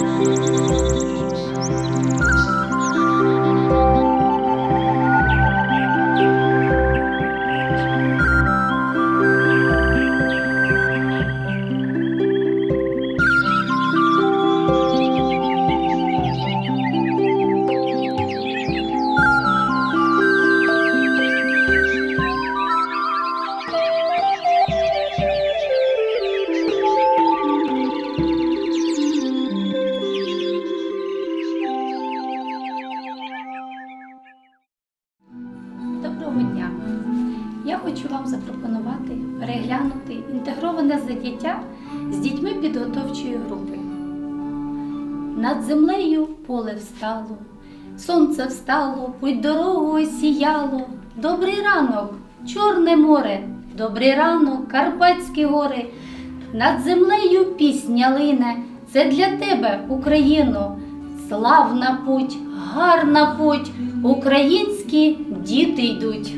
Música встало, путь дорогу осіяло. Добрий ранок, Чорне море, добрий ранок, Карпатські гори. Над землею пісня лине, це для тебе, Україно. Славна путь, гарна путь, українські діти йдуть.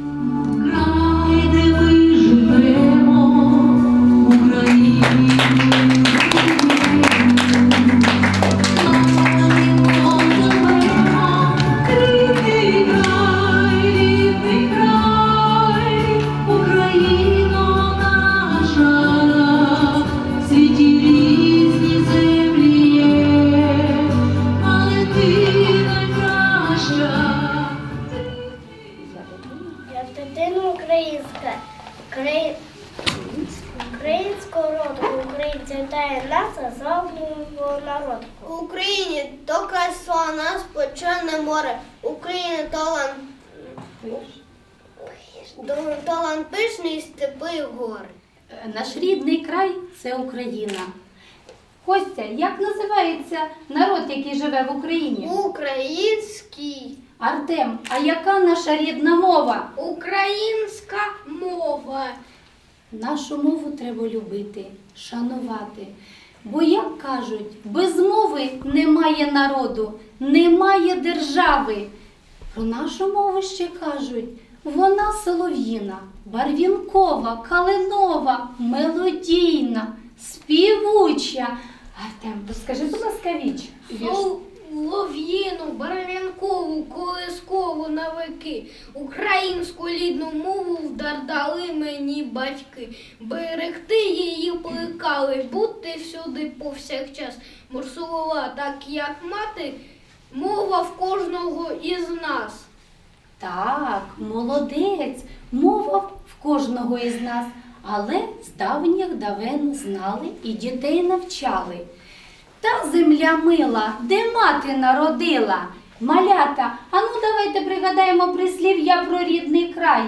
В Україні то краса нас почане море. Україна талант, талант пишний степи й гори. Е, Наш рідний край це Україна. Костя, як називається народ, який живе в Україні? Український. Артем, а яка наша рідна мова? Українська мова. Нашу мову треба любити, шанувати. Бо, як кажуть, без мови немає народу, немає держави. Про нашу мову ще кажуть, вона солов'їна, барвінкова, калинова, мелодійна, співуча. Артем, розкажи, будь ласка, віч. вірш. Лов'їну, барвінкову, колискову на вики, українську рідну мову вдар батьки. Берегти її плекали, бути всюди повсякчас. Мурсулова, так як мати, мова в кожного із нас. Так, молодець, мова в кожного із нас, але з давніх давен знали і дітей навчали. Та земля мила, де мати народила. Малята, а ну давайте пригадаємо прислів'я про рідний край.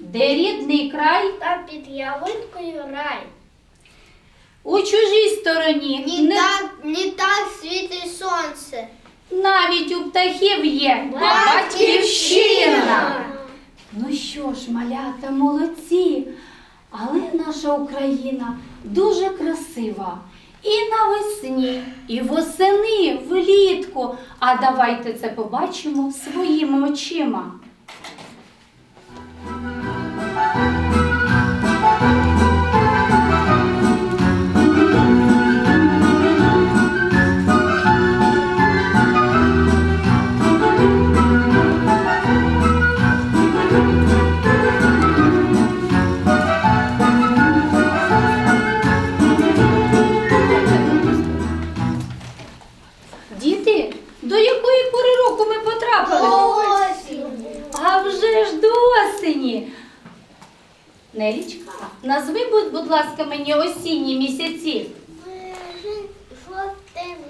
Де рідний край Там під ялинкою рай. у чужій стороні, Ні не- світить сонце. навіть у птахів є батьківщина. Ну що ж, малята, молодці. Але наша Україна дуже красива. І навесні, і восени, влітку. А давайте це побачимо своїми очима. Нелічка, назви, будь, будь ласка, мені осінні місяці.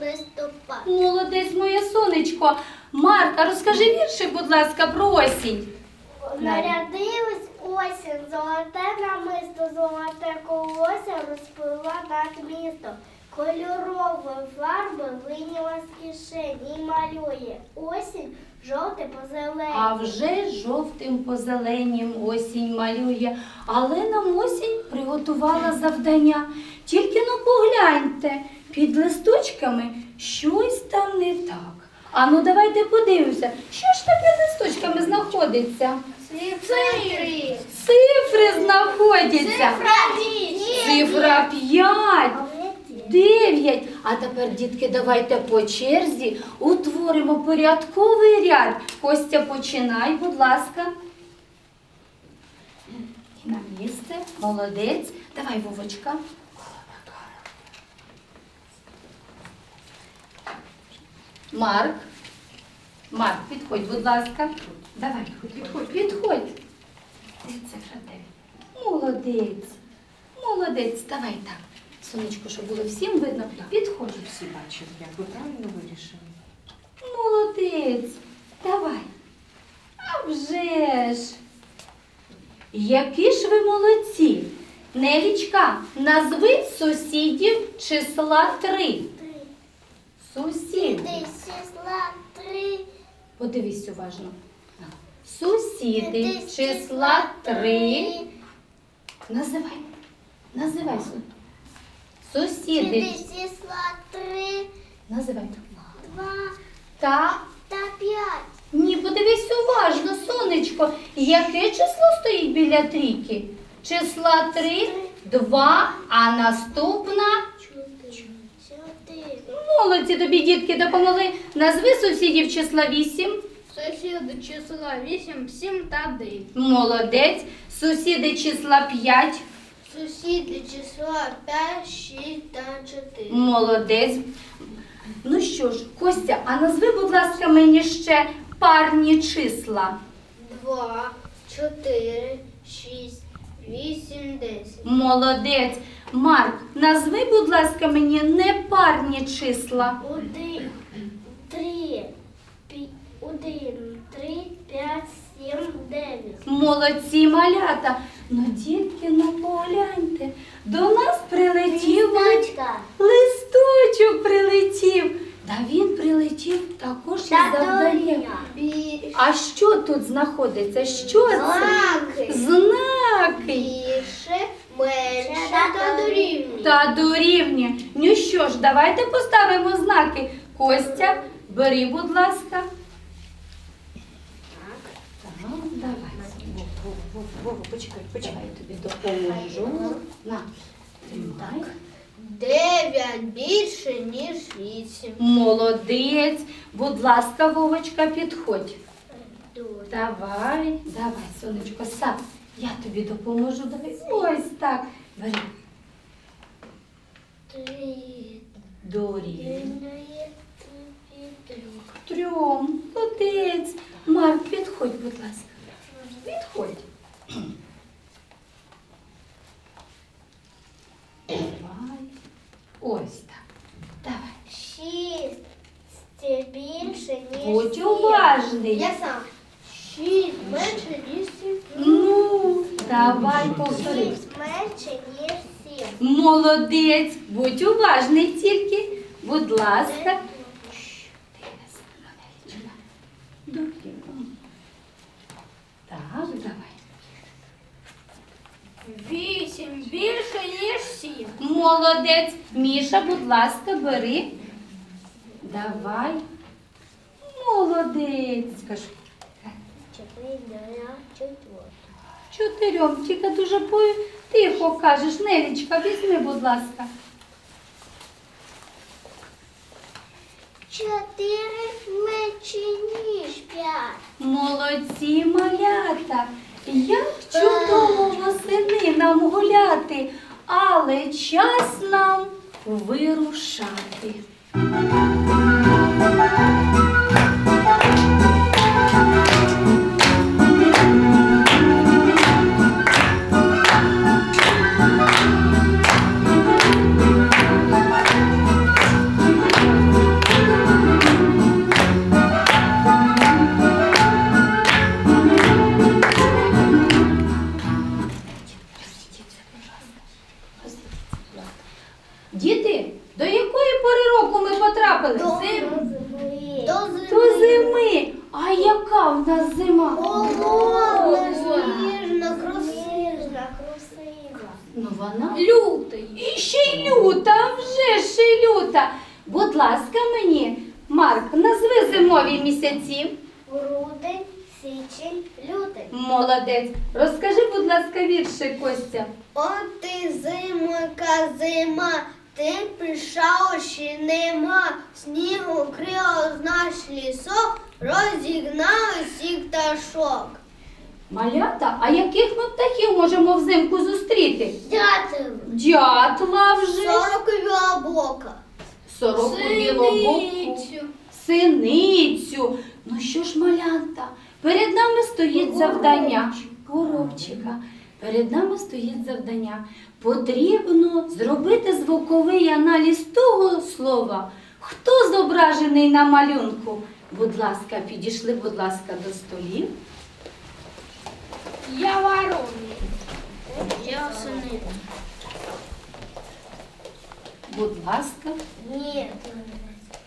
Листопад. Молодець моє сонечко. Марка, розкажи вірше, будь ласка, про осінь. Нарядилась осінь, золоте намисто, золоте колося розпила над містом. Кольорові фарби виняла з кишені і малює осінь жовте по зелені. А вже жовтим позеленім осінь малює, але нам осінь приготувала завдання. Тільки ну погляньте, під листочками щось там не так. А ну давайте подивимося, що ж там під листочками знаходиться? Цифри. Цифри знаходяться. Цифра 5. Дев'ять. А тепер, дітки, давайте по черзі утворимо порядковий ряд. Костя, починай, будь ласка. На місце. Молодець. Давай, Вовочка. Марк. Марк, підходь, будь ласка. Давай, підходь, підходь. Де? Молодець. Молодець, давай так. Сонечко, щоб було всім видно. Підходь. Всі бачать, як ви правильно вирішили. Молодець. Давай. А вже ж. Які ж ви молодці. Нелічка, назви сусідів числа три. Сусідів. Ти числа три. Подивись уважно. Сусіди числа три. Називай. Називай. Су- Сусіди. Ти числа три, Називай. два Та та п'ять. ні, подивись уважно, сонечко. Яке число стоїть біля трійки? Числа три, два, а наступна. Чотири. Молодці тобі, дітки, допомогли. Назви сусідів числа вісім. Сусіди числа 8, 7 та 9. Молодець. Сусіди числа п'ять. Сусіди числа п'ять, шість та чотири. Молодець. Ну що ж, Костя, а назви, будь ласка, мені ще парні числа. Два, чотири, шість, вісім, десять. Молодець. Марк, назви, будь ласка, мені непарні числа. Один, три, пі- один, три, п'ять, сім, дев'ять. Молодці малята. Ну, дітки, ну погляньте. До нас прилетів Листочка. листочок прилетів. Та він прилетів також із завданням. Бі- А що тут знаходиться? Що це? Знаки. Знаки. Більше, менше та дорівнює. Та дорівнює. Ну що ж, давайте поставимо знаки. Костя, бери, будь ласка. Так, давай. Вова, Вова, почекай, почекай. Я тобі допоможу. На, тримай. Дев'ять більше, ніж вісім. Молодець. Будь ласка, Вовочка, підходь. Давай, давай, сонечко, сам. Я тобі допоможу. Давай. Ось так. Бери. Три. Дорівнює. Дорівнює трьох. Трьом. Молодець. Марк, підходь, будь ласка. Підходь. Давай. Ось так. Давай. Шість це більше, ніж Будь сім. уважний. Я сам. Шість менше, ніж сім. Ну, давай повтори. Шість менше, ніж сім. Молодець. Будь уважний тільки. Будь ласка. Шш, тихо, Самвеличка. Добре. Так, давай. 8 більше, ніж 7. Молодець. Міша, будь ласка, бери. Давай. Молодець. Четверть. Чотирьом. Тільки дуже по- тихо кажеш. Нелічка, візьми, будь ласка. Чотири менше, ніж п'ять. Молодці малята, як чудово восени нам гуляти, але час нам вирушати. Люта, вже ще й люта. Будь ласка, мені, Марк, назви зимові місяці. Грудень, січень, лютий. Молодець. Розкажи, будь ласка, вірші, Костя. От ти зимка, зима, Тим пішав ще нема, снігу крила наш лісок, розігнав усіх пташок. Малята, а яких ми птахів можемо взимку зустріти? Дятел, Дятла вже, сорокові бока. сороку білобоку, синицю. Ну що ж, малята, перед нами стоїть завдання. Горобчика. Перед нами стоїть завдання. Потрібно зробити звуковий аналіз того слова, хто зображений на малюнку. Будь ласка, підійшли, будь ласка, до столів. Я вороний. Я синиця. Будь ласка. Ні.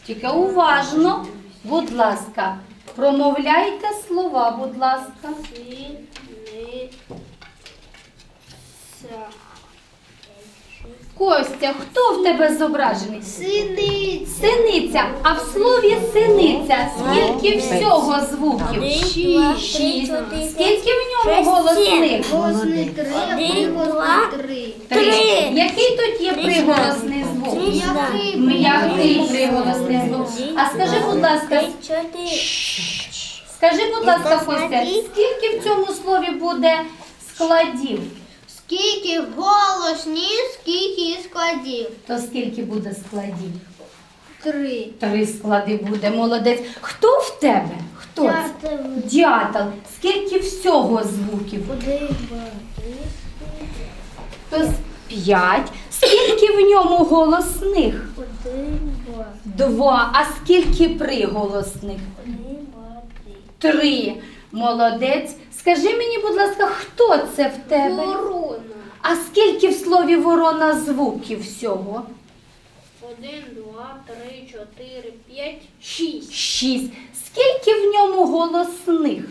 Тільки уважно, будь ласка, промовляйте слова, будь ласка. Синиця. Костя, хто в тебе зображений? Синиця. Синиця. А в слові синиця скільки всього звуків? Шість. Скільки в ньому голосних? Голосний три, Один, три. Три. Який тут є приголосний звук? М'який приголосний звук. А скажи, будь ласка, скажи, будь ласка, Костя, скільки в цьому слові буде складів? Скільки голосні, скільки складів. То скільки буде складів? Три. Три склади буде, молодець. Хто в тебе? Хто це? Дятел. Дятел. Скільки всього звуків? Один, два, три. То з п'ять. Скільки в ньому голосних? Один, два. Два. А скільки приголосних? Один, два, три. Три. Молодець. Скажи мені, будь ласка, хто це в тебе? Ворона. А скільки в слові ворона звуків всього? Один, два, три, чотири, п'ять, шість. Шість. Скільки в ньому голосних?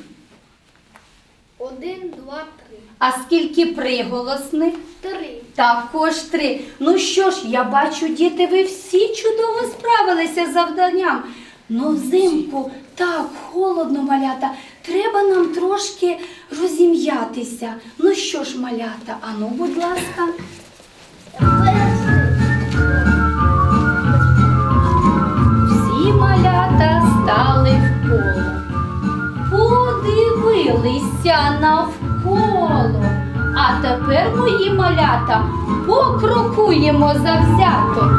Один, два, три. А скільки приголосних? Три. Також три. Ну що ж, я бачу, діти, ви всі чудово справилися з завданням. Ну, взимку так холодно, малята. Треба нам трошки розім'ятися. Ну що ж, малята, ану, будь ласка. Всі малята стали в коло. Подивилися навколо. А тепер, мої малята, покрокуємо завзято.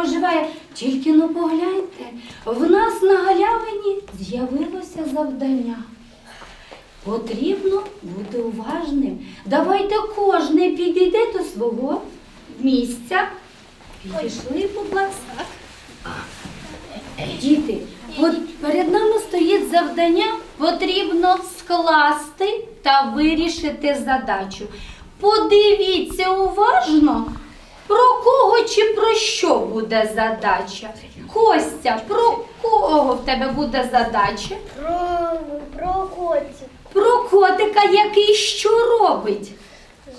Оживає. Тільки ну погляньте, в нас на галявині з'явилося завдання. Потрібно бути уважним. Давайте кожний підійде до свого місця. Підійшли, будь ласка. Діти, от перед нами стоїть завдання, потрібно скласти та вирішити задачу. Подивіться уважно, про кого чи про що буде задача. Костя, про кого в тебе буде задача? Про, про котик. Про котика, який що робить?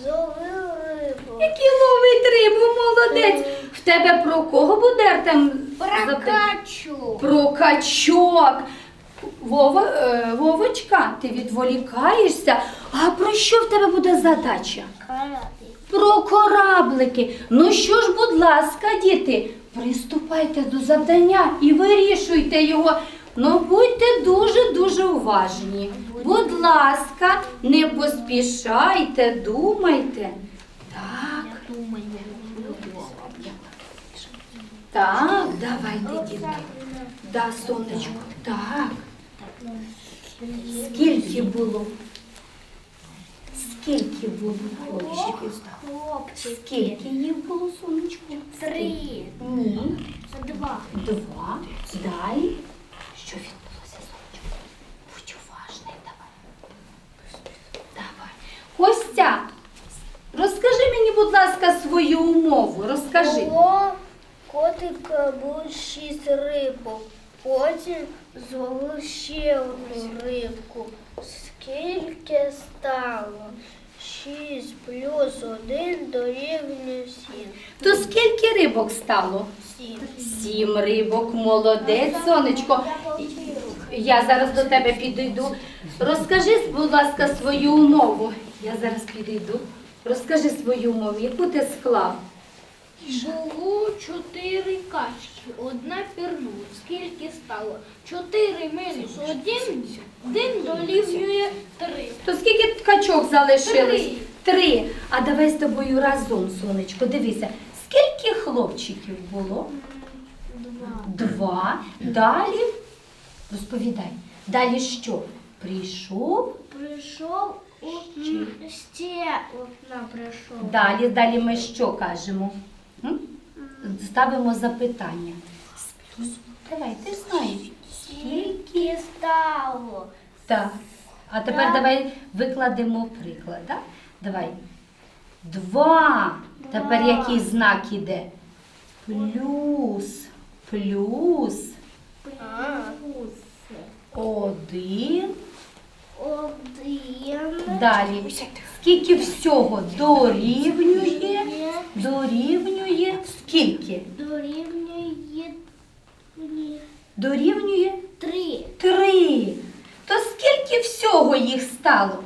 Зловив рибу. Який ловить рибу, молодець. В тебе про кого буде Артем? запитання? Прокачу. Про качок. Вова, е, Вовочка, ти відволікаєшся. А про що в тебе буде задача? Про кораблики. Ну що ж, будь ласка, діти, приступайте до завдання і вирішуйте його. Ну будьте дуже-дуже уважні. Будь ласка, не поспішайте, думайте. Так. Так, давайте, дітки. Да, сонечко, так. Скільки було? Скільки було хлопчиків? Скільки їх було, сонечко? Три. Ні. Два. Два. Далі. Що відбулося, сонечко? Будь уважний, давай. Давай. Костя, розкажи мені, будь ласка, свою умову. Розкажи. Було котик е, був шість рибок. Потім зловив ще одну рибку. Скільки стало? Шість плюс один дорівнює сім. То скільки рибок стало? Сім. Сім рибок, молодець, сонечко. Я зараз до тебе підійду. Розкажи, будь ласка, свою умову. Я зараз підійду. Розкажи свою умову, яку ти склав. Було чотири качки, одна пірнула. Скільки стало? Чотири мінус один, один дорівнює три. То скільки качок залишилось? Три. Три. А давай з тобою разом, сонечко, дивися. Скільки хлопчиків було? Два. Два. Далі розповідай. Далі що? Прийшов. Прийшов м, ще одна прийшов. Далі, далі ми що кажемо? М? Ставимо запитання. Давай, ти знаєш. Скільки? Стало? Так. А тепер Так. давай викладемо приклад. Так? Давай. Два. Тепер Два. який знак іде? Плюс. Плюс. Один. Один. Далі. Скільки всього дорівнює? Дорівнює скільки? Дорівнює ні, Дорівнює три. три. То скільки всього їх стало?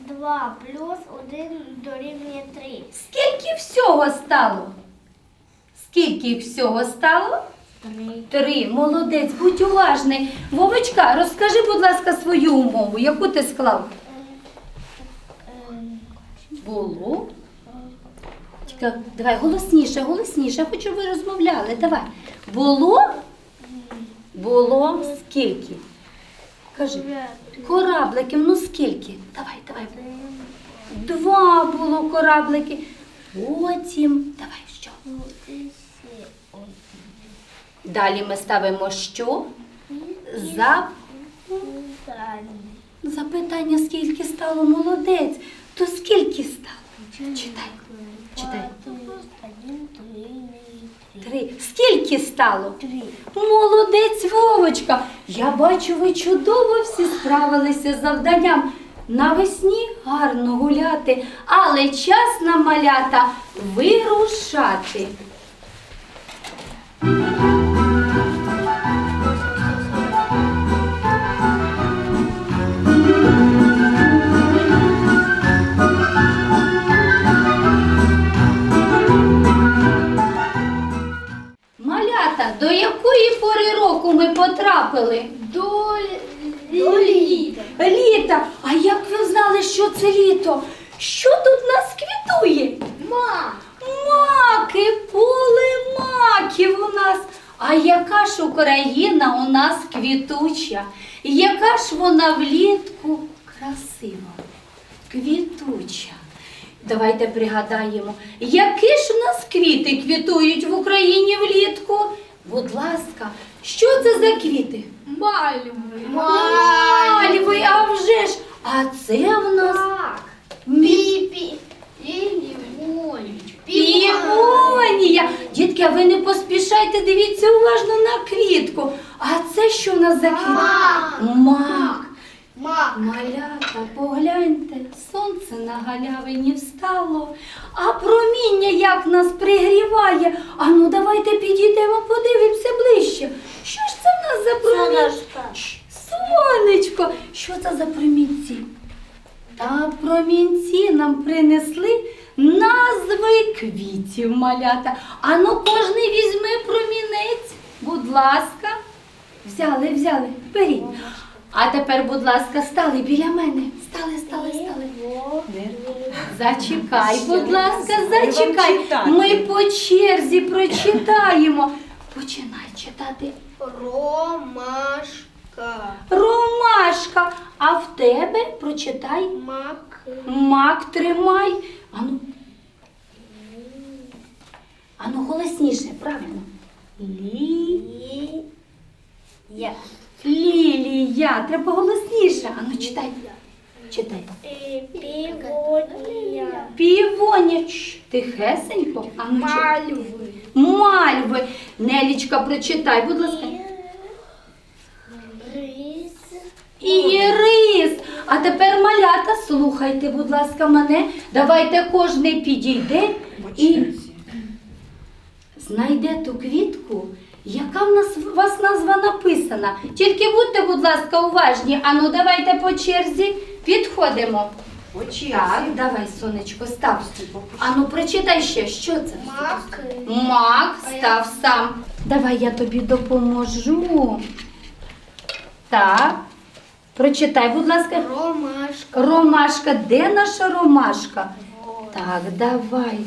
Два плюс один дорівнює три. Скільки всього стало? Скільки всього стало? Три. Три. Молодець, будь уважний. Вовочка, розкажи, будь ласка, свою умову, яку ти склав? Було. Тільки, давай голосніше, голосніше. Я хочу, ви розмовляли. Давай. Було? Було скільки? Кажи. Корабликів, ну скільки? Давай, давай. Два було кораблики. Потім. Давай що? Далі ми ставимо що? За запитання, скільки стало молодець. То скільки стало? Читай. Читай. Один три. Три. Скільки стало? Три. Молодець Вовочка! Я бачу, ви чудово всі справилися з завданням. Навесні гарно гуляти, але час на малята вирушати. Малята, до якої пори року ми потрапили? До До літа. Літа. А як ви знали, що це літо? Що тут нас квітує? Мак. Маки, поле маків у нас. А яка ж Україна у нас квітуча? Яка ж вона влітку красива, квітуча. Давайте пригадаємо, які ж у нас квіти квітують в Україні влітку? Будь ласка, що це за квіти? Мальви. Мальви, а вже ж. А це в нас Піпі. Пімонія. Півонія. Дітки, а ви не поспішайте, дивіться уважно на квітку. А це що в нас за квітка? Мак. Мак. Малята, погляньте, сонце на галявині встало, а проміння як нас пригріває. А ну давайте підійдемо, подивимося ближче. Що ж це в нас за проміння? Сонечко. Сонечко, що це за промінці? Та промінці нам принесли назви квітів малята. Ану, кожний візьме промінець. Будь ласка. Взяли, взяли, беріть. А тепер, будь ласка, стали біля мене. Стали, стали, стали. Зачекай, будь ласка, зачекай. Ми по черзі прочитаємо. Починай читати. Ромашка. Ромашка. А в тебе прочитай. Мак. Мак тримай. Ану. Ану голосніше, правильно. Лі. Я. Лілія. Треба голосніше. Ану читай. Читай. Півонія. Півоня. Чш, Тихесенько. Ану, читай. Мальви. Мальви. Нелічка, прочитай, будь ласка. Рис. Ірис. А тепер малята, слухайте, будь ласка, мене. Давайте кожний підійде і знайде ту квітку, яка в нас у вас назва написана. Тільки будьте, будь ласка, уважні. Ану, давайте по черзі підходимо. По черзі. Так, давай, сонечко, став. Ану, прочитай ще, що це? Мак. Мак, став сам. Давай я тобі допоможу. Так. Прочитай, будь ласка. Ромашка. Ромашка, де наша ромашка? Так, давай.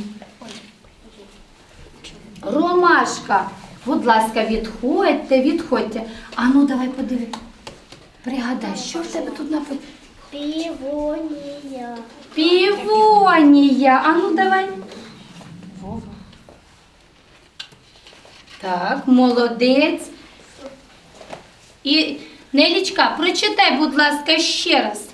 Ромашка. Будь ласка, відходьте, відходьте. А ну давай подиви. Пригадай, що в тебе тут написано? Півонія. Півонія. А ну давай. Вова. Так, молодець. І Нелічка, прочитай, будь ласка, ще раз.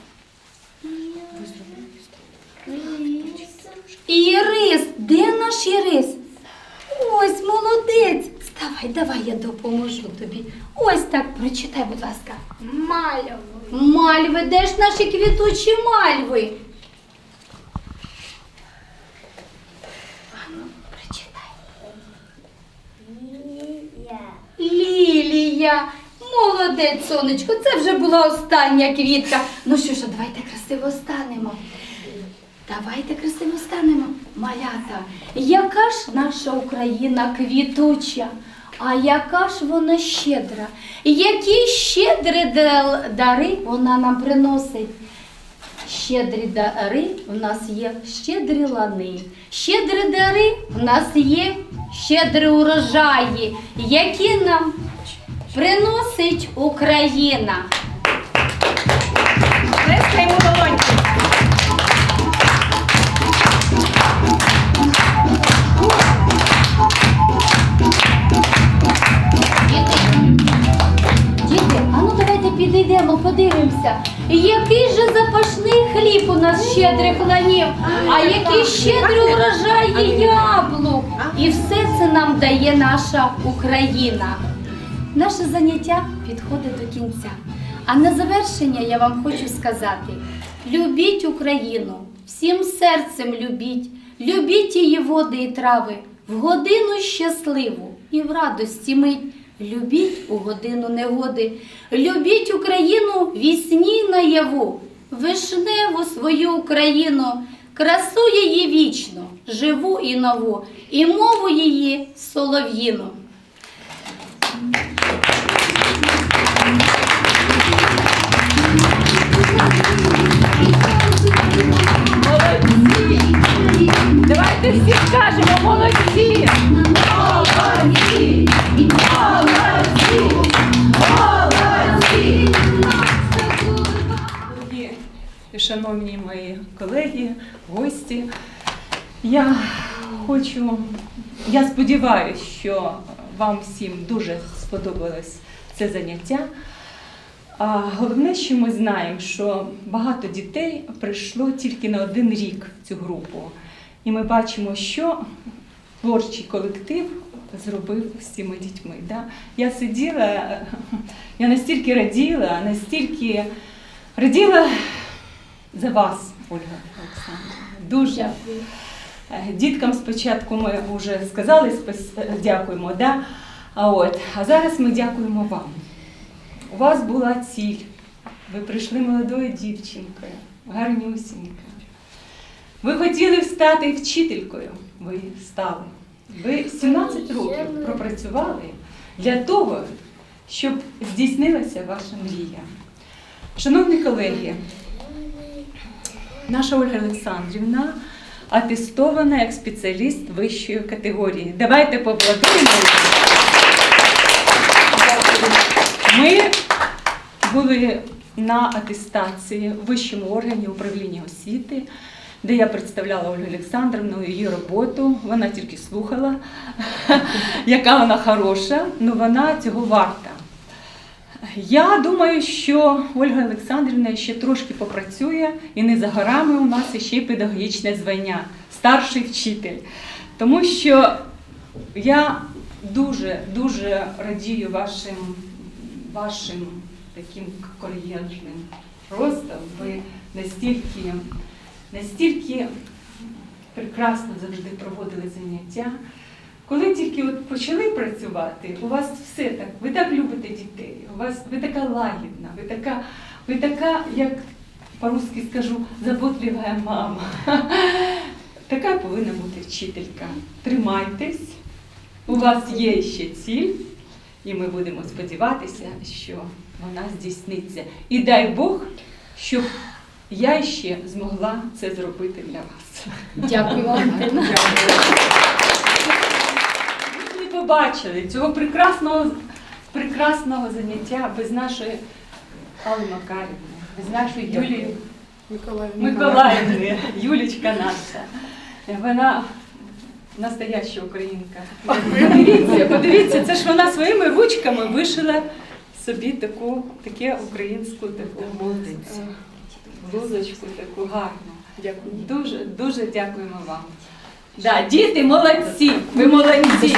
Вставай, давай я допоможу тобі. Ось так прочитай, будь ласка. Мальви. Мальви, де ж наші квітучі мальви? Ану, прочитай. Лілія. Лілія. Молодець, сонечко, це вже була остання квітка. Ну що ж, давайте красиво станемо. Давайте красиво станемо, малята. Яка ж наша Україна квітуча, а яка ж вона щедра? Які щедрі дари вона нам приносить? Щедрі дари в нас є щедрі лани. Щедрі дари в нас є щедрі урожаї, які нам приносить Україна. Плескаємо долоньки. Подивимося. Який же запашний хліб у нас щедрих ланів, а який щедрий урожай яблук. І все це нам дає наша Україна. Наше заняття підходить до кінця. А на завершення я вам хочу сказати: любіть Україну, всім серцем любіть, любіть її води і трави, в годину щасливу і в радості мить. Любіть у годину негоди, любіть Україну вісні наяву, вишневу свою Україну, красу її вічно, живу і нову, і мову її солов'їну. Давайте всі скажемо молодці! Молодці! Шановні мої колеги, гості, я хочу, я сподіваюся, що вам всім дуже сподобалось це заняття. А головне, що ми знаємо, що багато дітей прийшло тільки на один рік в цю групу. І ми бачимо, що творчий колектив зробив з цими дітьми. Да? Я сиділа, я настільки раділа, настільки раділа за вас, Ольга Олександрівна. Дуже. Е, Діткам спочатку ми вже сказали е, дякуємо, да? а, от, а зараз ми дякуємо вам. У вас була ціль. Ви прийшли молодою дівчинкою, гарнюсінькою. Ви хотіли стати вчителькою. Ви стали. Ви 17 років пропрацювали для того, щоб здійснилася ваша мрія. Шановні колеги, наша Ольга Олександрівна атестована як спеціаліст вищої категорії. Давайте поаплодуємо. Ми були на атестації в вищому органі управління освіти, де я представляла Ольгу Олександрівну її роботу. Вона тільки слухала, яка вона хороша, але вона цього варта. Я думаю, що Ольга Олександрівна ще трошки попрацює і не за горами у нас ще й педагогічне звання, старший вчитель. Тому що я дуже дуже радію вашим, вашим таким кар'єрним ростом. Ви настільки, настільки прекрасно завжди проводили заняття. Коли тільки от почали працювати, у вас все так, ви так любите дітей, у вас ви така лагідна, ви така, ви така, як по-русски скажу, заботлива мама. Така повинна бути вчителька. Тримайтесь, у вас є ще ціль, і ми будемо сподіватися, що вона здійсниться. І дай Бог, щоб я ще змогла це зробити для вас. Дякую вам. Ви не побачили цього прекрасного, прекрасного заняття без нашої Алли Макарівни, без нашої Юлії Миколаївни, Юлічка наша. Вона настояща українка. Подивіться, подивіться, це ж вона своїми ручками вишила собі таку, таке українську таку блузочку таку гарну. Дякую. Дуже дуже дякуємо вам. Да, Діти молодці, ви молодці.